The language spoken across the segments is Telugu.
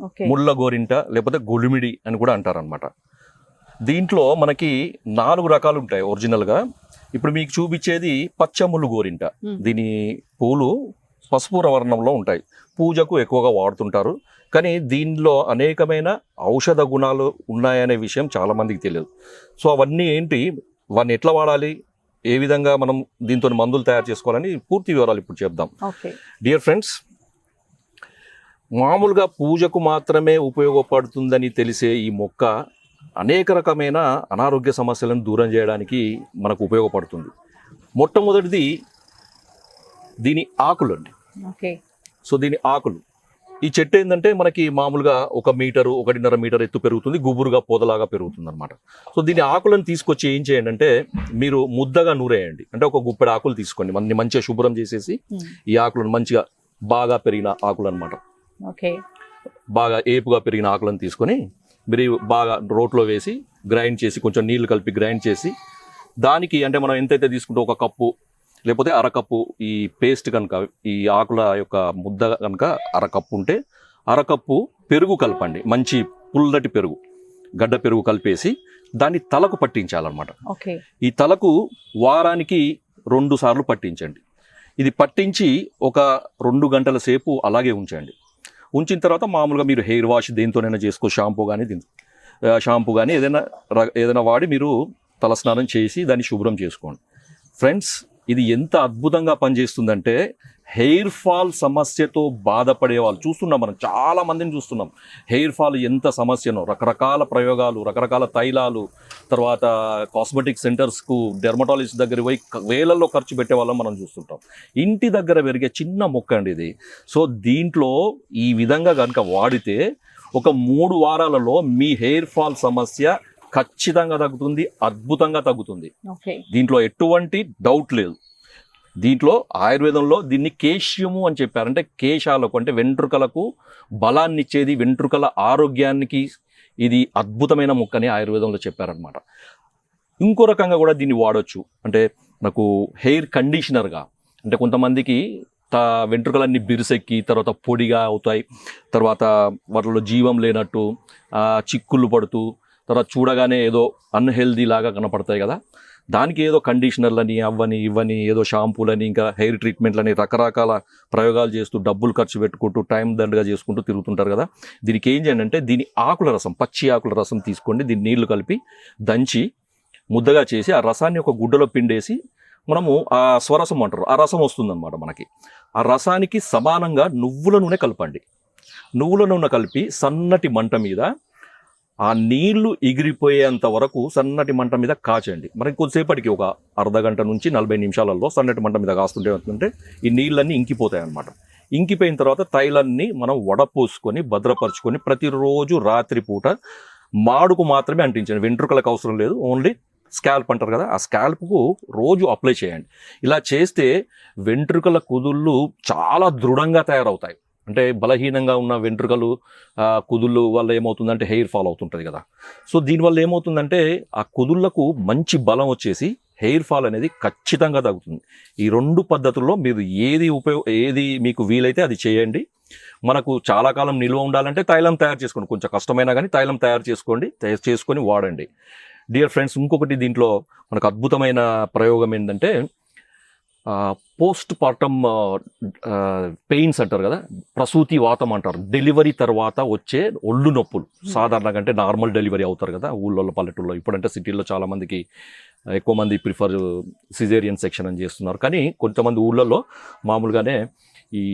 ముళ్ళ గోరింట లేకపోతే గులిమిడి అని కూడా అంటారనమాట దీంట్లో మనకి నాలుగు రకాలు ఉంటాయి ఒరిజినల్గా. ఇప్పుడు మీకు చూపించేది పచ్చ ముళ్ళు గోరింట. దీని పూలు పసుపు వర్ణంలో ఉంటాయి. పూజకు ఎక్కువగా వాడుతుంటారు. కానీ దీనిలో అనేకమైన ఔషధ గుణాలు ఉన్నాయనే విషయం చాలా మందికి తెలియదు. సో అవన్నీ ఏంటి? వాటిని ఎట్లా వాడాలి? ఏ విధంగా మనం దీంతో మందులు తయారు చేసుకోవాలని పూర్తి వివరాలు ఇప్పుడు చెప్దాం. డియర్ ఫ్రెండ్స్ మామూలుగా పూజకు మాత్రమే ఉపయోగపడుతుందని తెలిసే ఈ మొక్క అనేక రకమైన అనారోగ్య సమస్యలను దూరం చేయడానికి మనకు ఉపయోగపడుతుంది. మొట్టమొదటిది దీని ఆకులు అండి. ఓకే. సో దీని ఆకులు. ఈ చెట్టు ఏంటంటే మనకి మామూలుగా ఒక మీటరు ఒకటిన్నర మీటర్ ఎత్తు పెరుగుతుంది గుబురుగా పొదలాగా పెరుగుతుంది అనమాట సో దీని ఆకులను తీసుకొచ్చి ఏం చేయండి అంటే మీరు ముద్దగా నూరేయండి. అంటే ఒక గుప్పెడు ఆకులు తీసుకోండి. మన మంచిగా శుభ్రం చేసేసి ఈ ఆకులను మంచిగా బాగా పెరిగిన ఆకులు అనమాట ఓకే. బాగా ఏపుగా పెరిగిన ఆకులను తీసుకొని మీరు బాగా రోట్లో వేసి గ్రైండ్ చేసి కొంచెం నీళ్ళు కలిపి గ్రైండ్ చేసి దానికి అంటే మనం ఎంతైతే తీసుకుంటే ఒక కప్పు లేకపోతే అరకప్పు ఈ పేస్ట్ కనుక ఈ ఆకుల యొక్క ముద్ద కనుక అరకప్పు ఉంటే అరకప్పు పెరుగు కలపండి. మంచి పుల్లటి పెరుగు గడ్డ పెరుగు కలిపేసి దాన్ని తలకు పట్టించాలన్నమాట. ఓకే. ఈ తలకు వారానికి రెండు సార్లు పట్టించండి. ఇది పట్టించి ఒక రెండు గంటల సేపు అలాగే ఉంచండి. ఉంచిన తర్వాత మామూలుగా మీరు హెయిర్ వాష్ దేంతోనైనా చేసుకో షాంపూ కానీ దీని షాంపూ కానీ ఏదైనా ర- ఏదైనా వాడి మీరు తలస్నానం చేసి దాన్ని శుభ్రం చేసుకోండి. ఫ్రెండ్స్ ఇది ఎంత అద్భుతంగా పనిచేస్తుందంటే హెయిర్ ఫాల్ సమస్యతో బాధపడే వాళ్ళు చూస్తున్నాం మనం చాలా మందిని చూస్తున్నాం. హెయిర్ ఫాల్ ఎంత సమస్యనో రకరకాల ప్రయోగాలు రకరకాల తైలాలు తర్వాత కాస్మెటిక్ సెంటర్స్కు డెర్మటాలజిస్ట్ దగ్గర పోయి వేలల్లో ఖర్చు పెట్టే వాళ్ళం మనం చూస్తుంటాం. ఇంటి దగ్గర పెరిగే చిన్న మొక్క అండి ఇది. సో దీంట్లో ఈ విధంగా కనుక వాడితే ఒక మూడు వారాలలో మీ హెయిర్ ఫాల్ సమస్య ఖచ్చితంగా తగ్గుతుంది అద్భుతంగా తగ్గుతుంది. దీంట్లో ఎటువంటి డౌట్ లేదు. దీంట్లో ఆయుర్వేదంలో దీన్ని కేశ్యము అని చెప్పారు. అంటే కేశాలకు అంటే వెంట్రుకలకు బలాన్ని ఇచ్చేది వెంట్రుకల ఆరోగ్యానికి ఇది అద్భుతమైన మొక్కని ఆయుర్వేదంలో చెప్పారనమాట ఇంకో రకంగా కూడా దీన్ని వాడొచ్చు. అంటే నాకు హెయిర్ కండిషనర్గా అంటే కొంతమందికి త వెంట్రుకలన్నీ బిరుసెక్కి తర్వాత పొడిగా అవుతాయి. తర్వాత వాటిలో జీవం లేనట్టు చిక్కులు చిక్కుళ్ళు పడుతూ తర్వాత చూడగానే ఏదో అన్హెల్దీ లాగా కనపడతాయి కదా. దానికి ఏదో కండిషనర్లని అవ్వని ఇవ్వని ఏదో షాంపూలని ఇంకా హెయిర్ ట్రీట్మెంట్లని రకరకాల ప్రయోగాలు చేస్తూ డబ్బులు ఖర్చు పెట్టుకుంటూ టైం దండగా చేసుకుంటూ తిరుగుతుంటారు కదా. దీనికి ఏం చేయండి అంటే దీని ఆకుల రసం పచ్చి ఆకుల రసం తీసుకోండి. దీన్ని నీళ్ళు కలిపి దంచి ముద్దగా చేసి ఆ రసాన్ని ఒక గుడ్డలో పిండేసి మనము ఆ స్వరసం అంటారు. ఆ రసం వస్తుందన్నమాట మనకి. ఆ రసానికి సమానంగా నువ్వుల నూనె కలపండి. నువ్వుల నూనె కలిపి సన్నటి మంట మీద ఆ నీళ్ళు ఎగిరిపోయేంత వరకు సన్నటి మంట మీద కాచండి మరి కొద్దిసేపటికి ఒక అర్ధ గంట నుంచి నలభై నిమిషాలలో సన్నటి మంట మీద కాస్తుంటే ఏమవుతుందంటే ఈ నీళ్ళన్నీ ఇంకిపోతాయి అన్నమాట. ఇంకిపోయిన తర్వాత తైలాన్ని మనం వడపోసుకొని భద్రపరుచుకొని ప్రతిరోజు రాత్రిపూట మాడుకు మాత్రమే అంటించండి. వెంట్రుకలకు అవసరం లేదు. ఓన్లీ స్కాల్ప్ అంటారు కదా ఆ స్కాల్ప్కు రోజు అప్లై చేయండి. ఇలా చేస్తే వెంట్రుకల కుదుళ్ళు చాలా దృఢంగా తయారవుతాయి. అంటే బలహీనంగా ఉన్న వెంట్రుకలు కుదుళ్ళు వల్ల ఏమవుతుందంటే హెయిర్ ఫాల్ అవుతుంటుంది కదా. సో దీనివల్ల ఏమవుతుందంటే ఆ కుదుళ్ళకు మంచి బలం వచ్చేసి హెయిర్ ఫాల్ అనేది ఖచ్చితంగా తగ్గుతుంది. ఈ రెండు పద్ధతుల్లో మీరు ఏది ఉపయోగ ఏది మీకు వీలైతే అది చేయండి. మనకు చాలా కాలం నిల్వ ఉండాలంటే తైలం తయారు చేసుకోండి. కొంచెం కష్టమైనా కానీ తైలం తయారు చేసుకోండి తయారు చేసుకొని వాడండి. డియర్ ఫ్రెండ్స్ ఇంకొకటి దీంట్లో మనకు అద్భుతమైన ప్రయోగం ఏంటంటే పోస్ట్ పార్టమ్ పెయిన్స్ అంటారు కదా ప్రసూతి వాతం అంటారు. డెలివరీ తర్వాత వచ్చే ఒళ్ళు నొప్పులు. సాధారణంగా అంటే నార్మల్ డెలివరీ అవుతారు కదా ఊళ్ళో పల్లెటూళ్ళలో. ఇప్పుడంటే సిటీల్లో చాలామందికి ఎక్కువ మంది ప్రిఫర్ సిజేరియన్ సెక్షన్ అని చేస్తున్నారు. కానీ కొంతమంది ఊళ్ళల్లో మామూలుగానే ఈ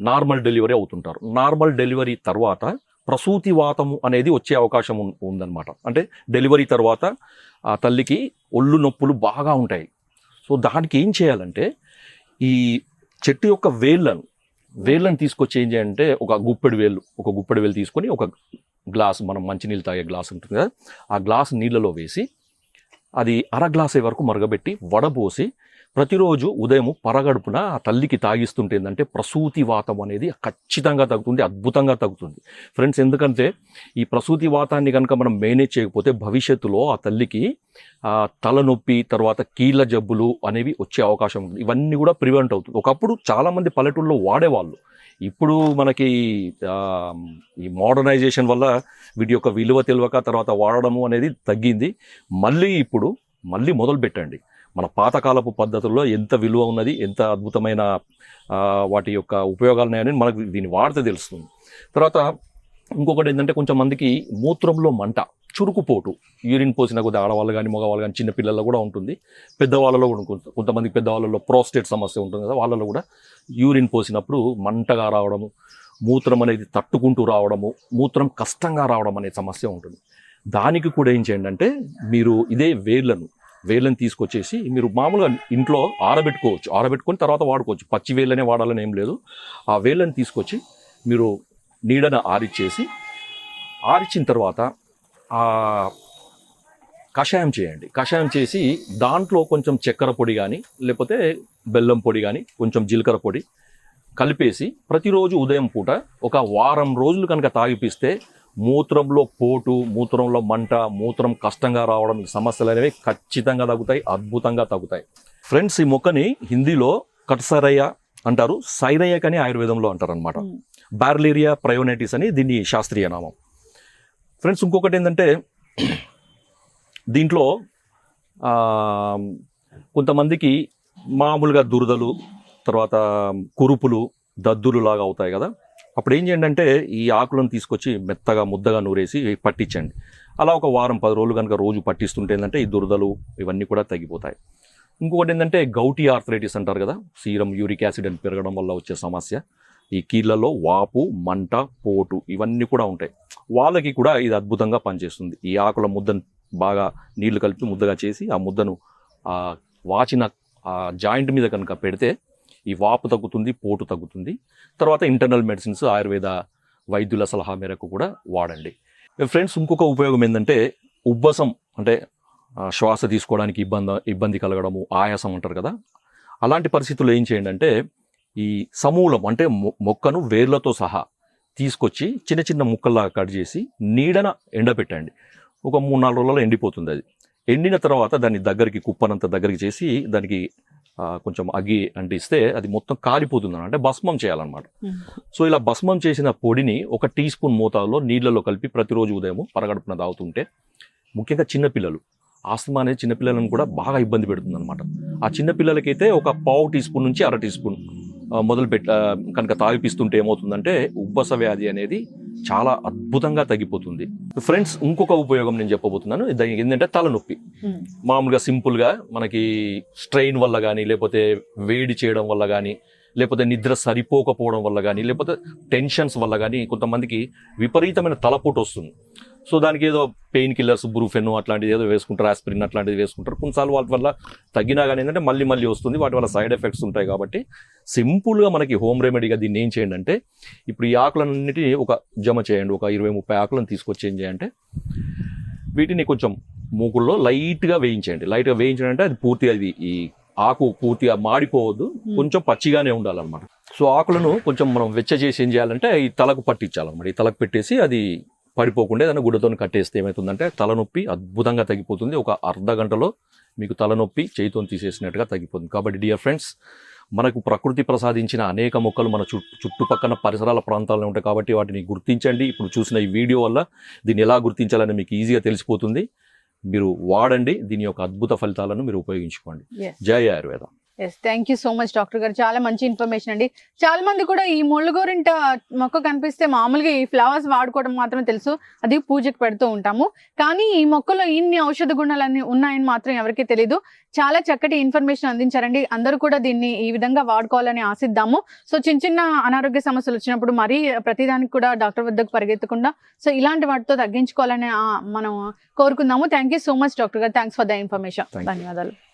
నార్మల్ డెలివరీ అవుతుంటారు. నార్మల్ డెలివరీ తర్వాత ప్రసూతి వాతము అనేది వచ్చే అవకాశం ఉందన్నమాట. అంటే డెలివరీ తర్వాత ఆ తల్లికి ఒళ్ళు నొప్పులు బాగా ఉంటాయి. సో దానికి ఏం చేయాలంటే ఈ చెట్టు యొక్క వేళ్ళను వేళ్ళను తీసుకొచ్చి ఏం చేయాలంటే ఒక గుప్పెడు వేళ్ళు ఒక గుప్పెడు వేలు తీసుకొని ఒక గ్లాస్ మనం మంచినీళ్ళు తాగే గ్లాస్ ఉంటుంది కదా ఆ గ్లాస్ నీళ్ళలో వేసి అది అర గ్లాస్ అయ్యే వరకు మరగబెట్టి వడబోసి ప్రతిరోజు ఉదయం పరగడుపున ఆ తల్లికి తాగిస్తుంటే ఏంటంటే ప్రసూతి వాతం అనేది ఖచ్చితంగా తగ్గుతుంది అద్భుతంగా తగ్గుతుంది. ఫ్రెండ్స్ ఎందుకంటే ఈ ప్రసూతి వాతాన్ని కనుక మనం మేనేజ్ చేయకపోతే భవిష్యత్తులో ఆ తల్లికి తలనొప్పి తర్వాత కీళ్ళ జబ్బులు అనేవి వచ్చే అవకాశం ఉంది ఇవన్నీ కూడా ప్రివెంట్ అవుతుంది. ఒకప్పుడు చాలామంది పల్లెటూళ్ళలో వాడేవాళ్ళు. ఇప్పుడు మనకి ఈ మోడర్నైజేషన్ వల్ల వీటి యొక్క విలువ తెలియక తర్వాత వాడడము అనేది తగ్గింది. మళ్ళీ ఇప్పుడు మళ్ళీ మొదలు పెట్టండి మన పాతకాలపు పద్ధతుల్లో ఎంత విలువ ఉన్నది ఎంత అద్భుతమైన వాటి యొక్క ఉపయోగాలు ఉన్నాయని మనకు దీన్ని వాడితే తెలుస్తుంది. తర్వాత ఇంకొకటి ఏంటంటే కొంచెం మందికి మూత్రంలో మంట చురుకుపోటు యూరిన్ పోసిన కొద్ది ఆడవాళ్ళు కానీ మగవాళ్ళు కానీ చిన్న పిల్లల్లో కూడా ఉంటుంది. పెద్దవాళ్ళలో కూడా కొంతమందికి కొంతమంది పెద్దవాళ్ళలో ప్రోస్టేట్ సమస్య ఉంటుంది కదా వాళ్ళలో కూడా యూరిన్ పోసినప్పుడు మంటగా రావడము మూత్రం అనేది తట్టుకుంటూ రావడము మూత్రం కష్టంగా రావడం అనే సమస్య ఉంటుంది. దానికి కూడా ఏం చేయండి అంటే మీరు ఇదే వేర్లను వేర్లను తీసుకొచ్చేసి మీరు మామూలుగా ఇంట్లో ఆరబెట్టుకోవచ్చు. ఆరబెట్టుకొని తర్వాత వాడుకోవచ్చు. పచ్చి వేళ్ళనే వాడాలని ఏం లేదు. ఆ వేళ్ళని తీసుకొచ్చి మీరు నీడన ఆరిచ్చేసి ఆరిచ్చిన తర్వాత ఆ కషాయం చేయండి. కషాయం చేసి దాంట్లో కొంచెం చక్కెర పొడి కానీ లేకపోతే బెల్లం పొడి కానీ కొంచెం జీలకర్ర పొడి కలిపేసి ప్రతిరోజు ఉదయం పూట ఒక వారం రోజులు కనుక తాగిపిస్తే మూత్రంలో పోటు మూత్రంలో మంట మూత్రం కష్టంగా రావడం సమస్యలు అనేవి ఖచ్చితంగా తగ్గుతాయి అద్భుతంగా తగ్గుతాయి. ఫ్రెండ్స్ ఈ మొక్కని హిందీలో కట్సరయ్య అంటారు సైరయ్య అని ఆయుర్వేదంలో అంటారు అనమాట. బార్లేరియా ప్రయోనైటిస్ అని దీని శాస్త్రీయ నామం. ఫ్రెండ్స్ ఇంకొకటి ఏంటంటే దీంట్లో కొంతమందికి మామూలుగా దురదలు తర్వాత కురుపులు దద్దులు లాగా అవుతాయి కదా. అప్పుడు ఏం చేయండి అంటే ఈ ఆకులను తీసుకొచ్చి మెత్తగా ముద్దగా నూరేసి పట్టించండి. అలా ఒక వారం పది రోజులు కనుక రోజు పట్టిస్తుంటే ఏంటంటే ఈ దురదలు ఇవన్నీ కూడా తగ్గిపోతాయి. ఇంకొకటి ఏంటంటే గౌటీ ఆర్థరైటిస్ అంటారు కదా సీరం యూరిక్ యాసిడ్ అని పెరగడం వల్ల వచ్చే సమస్య. ఈ కీళ్ళలో వాపు మంట పోటు ఇవన్నీ కూడా ఉంటాయి. వాళ్ళకి కూడా ఇది అద్భుతంగా పనిచేస్తుంది. ఈ ఆకుల ముద్దను బాగా నీళ్ళు కలిపి ముద్దగా చేసి ఆ ముద్దను వాచిన ఆ జాయింట్ మీద కనుక పెడితే ఈ వాపు తగ్గుతుంది పోటు తగ్గుతుంది. తర్వాత ఇంటర్నల్ మెడిసిన్స్ ఆయుర్వేద వైద్యుల సలహా మేరకు కూడా వాడండి. ఫ్రెండ్స్ ఇంకొక ఉపయోగం ఏంటంటే ఉబ్బసం అంటే శ్వాస తీసుకోవడానికి ఇబ్బంది ఇబ్బంది కలగడము ఆయాసం అంటారు కదా. అలాంటి పరిస్థితుల్లో ఏం చేయండి అంటే ఈ సమూలం అంటే మొ- మొక్కను వేర్లతో సహా తీసుకొచ్చి చిన్న చిన్న ముక్కల్లాగా కట్ చేసి నీడన ఎండబెట్టండి. ఒక మూడు నాలుగు రోజులలో ఎండిపోతుంది అది. ఎండిన తర్వాత దాన్ని దగ్గరికి కుప్పనంత దగ్గరికి చేసి దానికి కొంచెం అగ్గి అంటిస్తే అది మొత్తం కాలిపోతుంది అంటే భస్మం చేయాలన్నమాట. సో ఇలా భస్మం చేసిన పొడిని ఒక టీ స్పూన్ మోతాదులో నీళ్ళలో కలిపి ప్రతిరోజు ఉదయం పరగడుపున తాగుతుంటే ముఖ్యంగా చిన్నపిల్లలు ఆస్తమా అనేది చిన్నపిల్లలను కూడా బాగా ఇబ్బంది పెడుతుంది అనమాట ఆ చిన్నపిల్లలకైతే ఒక పావు టీ స్పూన్ నుంచి అర టీ స్పూన్ మొదలు పెట్ ఆ, కనుక తాగిపిస్తుంటే ఏమవుతుందంటే ఉబ్బస వ్యాధి అనేది చాలా అద్భుతంగా తగ్గిపోతుంది. ఫ్రెండ్స్ ఇంకొక ఉపయోగం నేను చెప్పబోతున్నాను. దానికి ఏంటంటే తలనొప్పి. Hmm. మామూలుగా సింపుల్గా మనకి స్ట్రెయిన్ వల్ల కానీ లేకపోతే వేడి చేయడం వల్ల కానీ లేకపోతే నిద్ర సరిపోకపోవడం వల్ల కానీ లేకపోతే టెన్షన్స్ వల్ల కానీ కొంతమందికి విపరీతమైన తలపోటు వస్తుంది. సో దానికి ఏదో పెయిన్ కిల్లర్స్ బ్రూఫెన్ అట్లాంటిది ఏదో వేసుకుంటారు ఆస్పిరిన్ అట్లాంటిది వేసుకుంటారు. కొన్నిసార్లు వాటి వల్ల తగ్గినా కానీ ఏంటంటే మళ్ళీ మళ్ళీ వస్తుంది. వాటి వల్ల సైడ్ ఎఫెక్ట్స్ ఉంటాయి కాబట్టి సింపుల్గా మనకి హోమ్ రెమెడీగా దీన్ని ఏం చేయండి అంటే ఇప్పుడు ఈ ఆకులన్నిటిని ఒక జమ చేయండి. ఒక ఇరవై ముప్పై ఆకులను తీసుకొచ్చి ఏం చేయంటే వీటిని కొంచెం మూకుల్లో లైట్గా వేయించండి లైట్గా వేయించడం అంటే అది పూర్తిగా అది ఈ ఆకు పూర్తిగా మాడిపోవద్దు. కొంచెం పచ్చిగానే ఉండాలన్నమాట. సో ఆకులను కొంచెం మనం వెచ్చ చేసి ఏం చేయాలంటే ఈ తలకు పట్టించాలన్నమాట. ఈ తలకు పెట్టేసి అది పడిపోకుండా ఏదైనా గుడ్డతో కట్టేస్తే ఏమవుతుందంటే తలనొప్పి అద్భుతంగా తగ్గిపోతుంది. ఒక అర్ధ గంటలో మీకు తలనొప్పి చేయితో తీసేసినట్టుగా తగ్గిపోతుంది. కాబట్టి డియర్ ఫ్రెండ్స్ మనకు ప్రకృతి ప్రసాదించిన అనేక మొక్కలు మన చుట్టూ చుట్టుపక్కల పరిసరాల ప్రాంతాల్లో ఉంటాయి కాబట్టి వాటిని గుర్తించండి. ఇప్పుడు చూసిన ఈ వీడియో వల్ల దీన్ని ఎలా గుర్తించాలని మీకు ఈజీగా తెలిసిపోతుంది. మీరు వాడండి. దీని యొక్క అద్భుత ఫలితాలను మీరు ఉపయోగించుకోండి. జై Ayurveda. Yes thank you so much doctor గారు. చాలా మంచి ఇన్ఫర్మేషన్ అండి. చాలా మంది కూడా ఈ ముళ్ళగోరింట మొక్క కనిపిస్తే మామూలుగా ఈ ఫ్లవర్స్ వాడుకోవడం మాత్రమే తెలుసు. అది పూజకు పెడుతూ ఉంటాము. కానీ ఈ మొక్కలో ఇన్ని ఔషధ గుణాలన్నీ ఉన్నాయని మాత్రం ఎవరికీ తెలియదు చాలా చక్కటి ఇన్ఫర్మేషన్ అందించారండి. అందరూ కూడా దీన్ని ఈ విధంగా వాడుకోవాలని ఆశిద్దాము. సో చిన్న చిన్న అనారోగ్య సమస్యలు వచ్చినప్పుడు మరీ ప్రతిదానికి కూడా డాక్టర్ వద్దకు పరిగెత్తకుండా సో ఇలాంటి వాటితో తగ్గించుకోవాలని మనం కోరుకుందాము. Thank you so much doctor గారు. Thanks for the information. ధన్యవాదాలు.